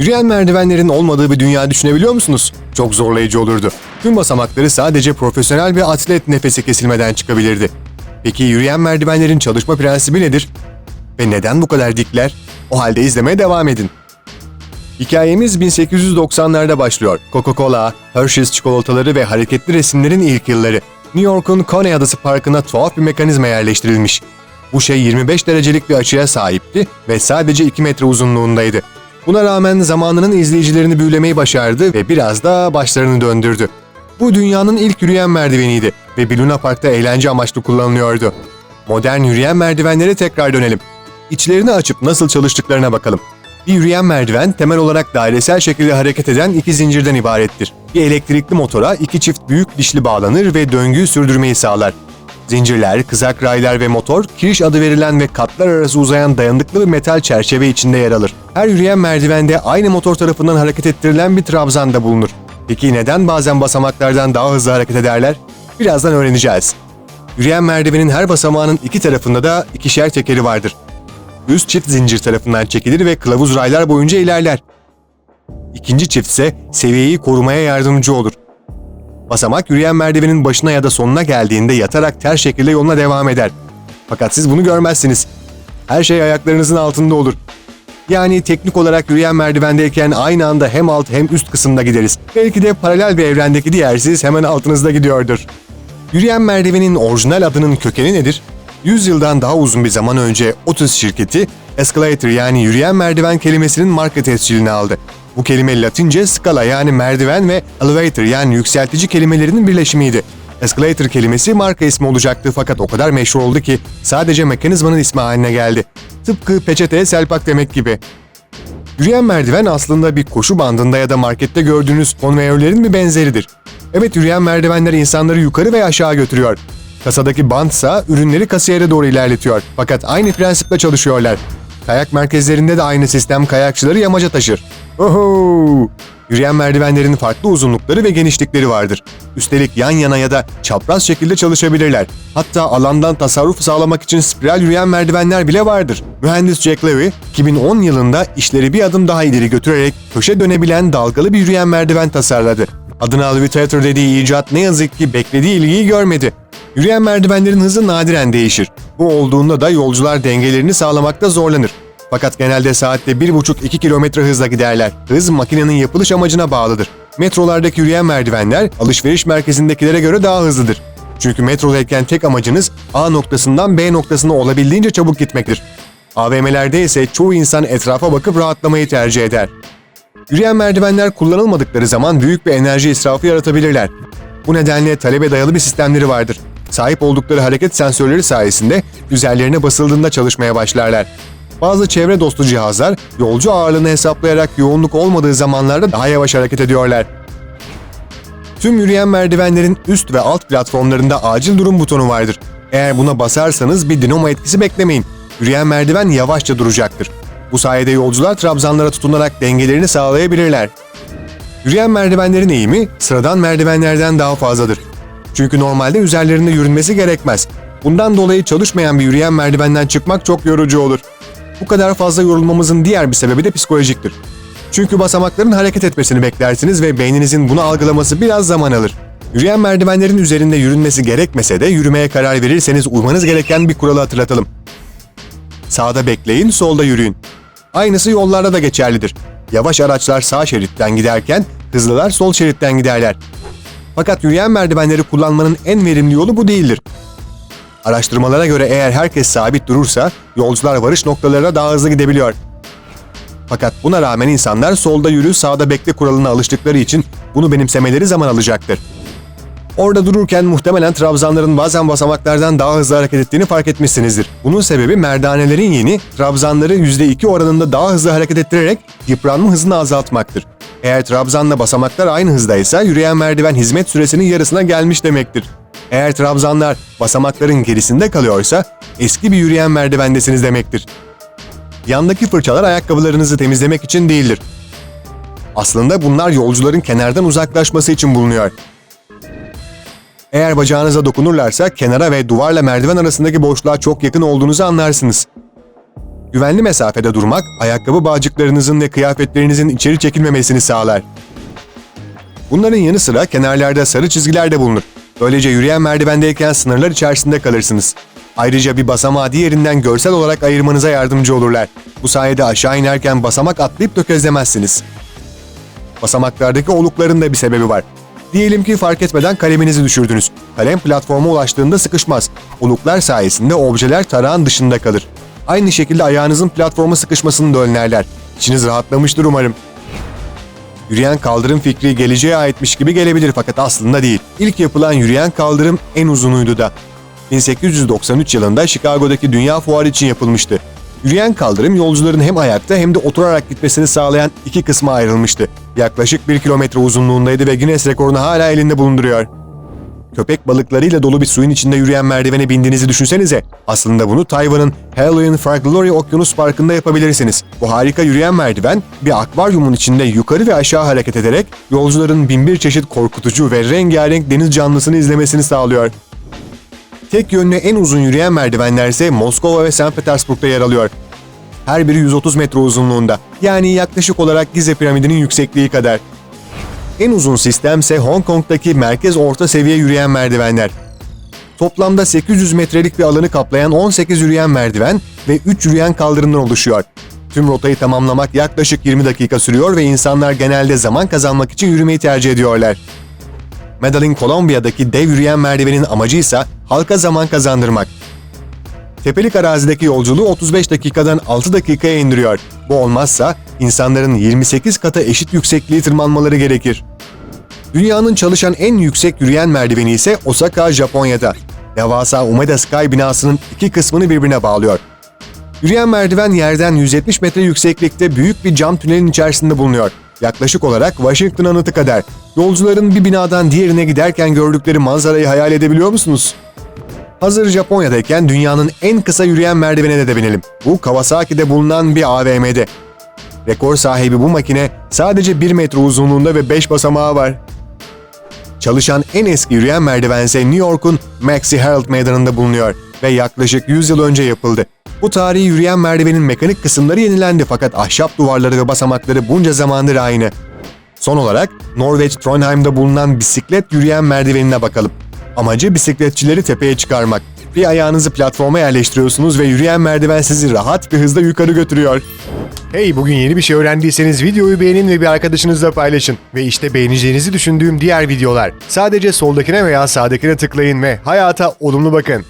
Yürüyen merdivenlerin olmadığı bir dünya düşünebiliyor musunuz? Çok zorlayıcı olurdu. Tüm basamakları sadece profesyonel bir atlet nefesi kesilmeden çıkabilirdi. Peki yürüyen merdivenlerin çalışma prensibi nedir? Ve neden bu kadar dikler? O halde izlemeye devam edin. Hikayemiz 1890'larda başlıyor. Coca-Cola, Hershey's çikolataları ve hareketli resimlerin ilk yılları. New York'un Coney Adası Parkı'na tuhaf bir mekanizma yerleştirilmiş. Bu şey 25 derecelik bir açıya sahipti ve sadece 2 metre uzunluğundaydı. Buna rağmen zamanının izleyicilerini büyülemeyi başardı ve biraz da başlarını döndürdü. Bu dünyanın ilk yürüyen merdiveniydi ve bir Luna Park'ta eğlence amaçlı kullanılıyordu. Modern yürüyen merdivenlere tekrar dönelim. İçlerini açıp nasıl çalıştıklarına bakalım. Bir yürüyen merdiven temel olarak dairesel şekilde hareket eden iki zincirden ibarettir. Bir elektrikli motora iki çift büyük dişli bağlanır ve döngüyü sürdürmeyi sağlar. Zincirler, kızak raylar ve motor, kiriş adı verilen ve katlar arası uzayan dayanıklı bir metal çerçeve içinde yer alır. Her yürüyen merdivende aynı motor tarafından hareket ettirilen bir trabzan da bulunur. Peki neden bazen basamaklardan daha hızlı hareket ederler? Birazdan öğreneceğiz. Yürüyen merdivenin her basamağının iki tarafında da ikişer tekeri vardır. Üst çift zincir tarafından çekilir ve kılavuz raylar boyunca ilerler. İkinci çift ise seviyeyi korumaya yardımcı olur. Basamak yürüyen merdivenin başına ya da sonuna geldiğinde yatarak ters şekilde yoluna devam eder. Fakat siz bunu görmezsiniz. Her şey ayaklarınızın altında olur. Yani teknik olarak yürüyen merdivendeyken aynı anda hem alt hem üst kısımda gideriz. Belki de paralel bir evrendeki diğer siz hemen altınızda gidiyordur. Yürüyen merdivenin orijinal adının kökeni nedir? 100 yıldan daha uzun bir zaman önce Otis şirketi escalator yani yürüyen merdiven kelimesinin marka tescilini aldı. Bu kelime Latince scala yani merdiven ve elevator yani yükseltici kelimelerinin birleşimiydi. Escalator kelimesi marka ismi olacaktı fakat o kadar meşhur oldu ki sadece mekanizmanın ismi haline geldi. Tıpkı peçete selpak demek gibi. Yürüyen merdiven aslında bir koşu bandında ya da markette gördüğünüz konveyörlerin bir benzeridir. Evet yürüyen merdivenler insanları yukarı ve aşağı götürüyor. Kasadaki bantsa ürünleri kasiyere doğru ilerletiyor. Fakat aynı prensiple çalışıyorlar. Kayak merkezlerinde de aynı sistem kayakçıları yamaca taşır. Oho! Yürüyen merdivenlerin farklı uzunlukları ve genişlikleri vardır. Üstelik yan yana ya da çapraz şekilde çalışabilirler. Hatta alandan tasarruf sağlamak için spiral yürüyen merdivenler bile vardır. Mühendis Jack Levy, 2010 yılında işleri bir adım daha ileri götürerek köşe dönebilen dalgalı bir yürüyen merdiven tasarladı. Adına Levitator dediği icat ne yazık ki beklediği ilgiyi görmedi. Yürüyen merdivenlerin hızı nadiren değişir. Bu olduğunda da yolcular dengelerini sağlamakta zorlanır. Fakat genelde saatte 1,5-2 kilometre hızla giderler. Hız makinenin yapılış amacına bağlıdır. Metrolardaki yürüyen merdivenler alışveriş merkezindekilere göre daha hızlıdır. Çünkü metrodayken tek amacınız A noktasından B noktasına olabildiğince çabuk gitmektir. AVM'lerde ise çoğu insan etrafa bakıp rahatlamayı tercih eder. Yürüyen merdivenler kullanılmadıkları zaman büyük bir enerji israfı yaratabilirler. Bu nedenle talebe dayalı bir sistemleri vardır. Sahip oldukları hareket sensörleri sayesinde üzerlerine basıldığında çalışmaya başlarlar. Bazı çevre dostu cihazlar yolcu ağırlığını hesaplayarak yoğunluk olmadığı zamanlarda daha yavaş hareket ediyorlar. Tüm yürüyen merdivenlerin üst ve alt platformlarında acil durum butonu vardır. Eğer buna basarsanız bir dinamo etkisi beklemeyin. Yürüyen merdiven yavaşça duracaktır. Bu sayede yolcular trabzanlara tutunarak dengelerini sağlayabilirler. Yürüyen merdivenlerin eğimi sıradan merdivenlerden daha fazladır. Çünkü normalde üzerlerinde yürünmesi gerekmez. Bundan dolayı çalışmayan bir yürüyen merdivenden çıkmak çok yorucu olur. Bu kadar fazla yorulmamızın diğer bir sebebi de psikolojiktir. Çünkü basamakların hareket etmesini beklersiniz ve beyninizin bunu algılaması biraz zaman alır. Yürüyen merdivenlerin üzerinde yürünmesi gerekmese de yürümeye karar verirseniz uymanız gereken bir kuralı hatırlatalım. Sağda bekleyin, solda yürüyün. Aynısı yollarda da geçerlidir. Yavaş araçlar sağ şeritten giderken hızlılar sol şeritten giderler. Fakat yürüyen merdivenleri kullanmanın en verimli yolu bu değildir. Araştırmalara göre eğer herkes sabit durursa yolcular varış noktalarına daha hızlı gidebiliyor. Fakat buna rağmen insanlar solda yürü sağda bekle kuralına alıştıkları için bunu benimsemeleri zaman alacaktır. Orada dururken muhtemelen trabzanların bazen basamaklardan daha hızlı hareket ettiğini fark etmişsinizdir. Bunun sebebi merdanelerin yeni, trabzanları %2 oranında daha hızlı hareket ettirerek yıpranma hızını azaltmaktır. Eğer trabzanla basamaklar aynı hızdaysa yürüyen merdiven hizmet süresinin yarısına gelmiş demektir. Eğer trabzanlar basamakların gerisinde kalıyorsa eski bir yürüyen merdivendesiniz demektir. Yandaki fırçalar ayakkabılarınızı temizlemek için değildir. Aslında bunlar yolcuların kenardan uzaklaşması için bulunuyor. Eğer bacağınıza dokunurlarsa kenara ve duvarla merdiven arasındaki boşluğa çok yakın olduğunuzu anlarsınız. Güvenli mesafede durmak, ayakkabı bağcıklarınızın ve kıyafetlerinizin içeri çekilmemesini sağlar. Bunların yanı sıra kenarlarda sarı çizgiler de bulunur. Böylece yürüyen merdivendeyken sınırlar içerisinde kalırsınız. Ayrıca bir basamağı diğerinden görsel olarak ayırmanıza yardımcı olurlar. Bu sayede aşağı inerken basamak atlayıp tökezlemezsiniz. Basamaklardaki olukların da bir sebebi var. Diyelim ki fark etmeden kaleminizi düşürdünüz. Kalem platforma ulaştığında sıkışmaz. Oluklar sayesinde objeler tarağın dışında kalır. Aynı şekilde ayağınızın platforma sıkışmasını da önlerler. İçiniz rahatlamıştır umarım. Yürüyen kaldırım fikri geleceğe aitmiş gibi gelebilir fakat aslında değil. İlk yapılan yürüyen kaldırım en uzunuydu da. 1893 yılında Chicago'daki Dünya Fuarı için yapılmıştı. Yürüyen kaldırım yolcuların hem ayakta hem de oturarak gitmesini sağlayan iki kısma ayrılmıştı. Yaklaşık 1 kilometre uzunluğundaydı ve Guinness rekorunu hala elinde bulunduruyor. Köpek balıklarıyla dolu bir suyun içinde yürüyen merdivene bindiğinizi düşünsenize. Aslında bunu Tayvan'ın Halloween Farglory Okyanus Parkı'nda yapabilirsiniz. Bu harika yürüyen merdiven bir akvaryumun içinde yukarı ve aşağı hareket ederek yolcuların binbir çeşit korkutucu ve rengarenk deniz canlısını izlemesini sağlıyor. Tek yönlü en uzun yürüyen merdivenler ise Moskova ve St. Petersburg'da yer alıyor. Her biri 130 metre uzunluğunda. Yani yaklaşık olarak Gize piramidinin yüksekliği kadar. En uzun sistem ise Hong Kong'daki merkez orta seviye yürüyen merdivenler. Toplamda 800 metrelik bir alanı kaplayan 18 yürüyen merdiven ve 3 yürüyen kaldırımdan oluşuyor. Tüm rotayı tamamlamak yaklaşık 20 dakika sürüyor ve insanlar genelde zaman kazanmak için yürümeyi tercih ediyorlar. Medellin, Kolombiya'daki dev yürüyen merdivenin amacı ise halka zaman kazandırmak. Tepelik arazideki yolculuğu 35 dakikadan 6 dakikaya indiriyor. Bu olmazsa insanların 28 kata eşit yüksekliği tırmanmaları gerekir. Dünyanın çalışan en yüksek yürüyen merdiveni ise Osaka, Japonya'da. Devasa Umeda Sky binasının iki kısmını birbirine bağlıyor. Yürüyen merdiven yerden 170 metre yükseklikte büyük bir cam tünelin içerisinde bulunuyor. Yaklaşık olarak Washington anıtı kadar. Yolcuların bir binadan diğerine giderken gördükleri manzarayı hayal edebiliyor musunuz? Hazır Japonya'dayken dünyanın en kısa yürüyen merdivenine de binelim. Bu Kawasaki'de bulunan bir AVM'de. Rekor sahibi bu makine sadece 1 metre uzunluğunda ve 5 basamağı var. Çalışan en eski yürüyen merdiven ise New York'un Maxi Herald Meydanı'nda bulunuyor ve yaklaşık 100 yıl önce yapıldı. Bu tarihi yürüyen merdivenin mekanik kısımları yenilendi fakat ahşap duvarları ve basamakları bunca zamandır aynı. Son olarak Norveç Trondheim'da bulunan bisiklet yürüyen merdivenine bakalım. Amacı bisikletçileri tepeye çıkarmak. Bir ayağınızı platforma yerleştiriyorsunuz ve yürüyen merdiven sizi rahat ve hızlı yukarı götürüyor. Hey bugün yeni bir şey öğrendiyseniz videoyu beğenin ve bir arkadaşınızla paylaşın. Ve işte beğeneceğinizi düşündüğüm diğer videolar. Sadece soldakine veya sağdakine tıklayın ve hayata olumlu bakın.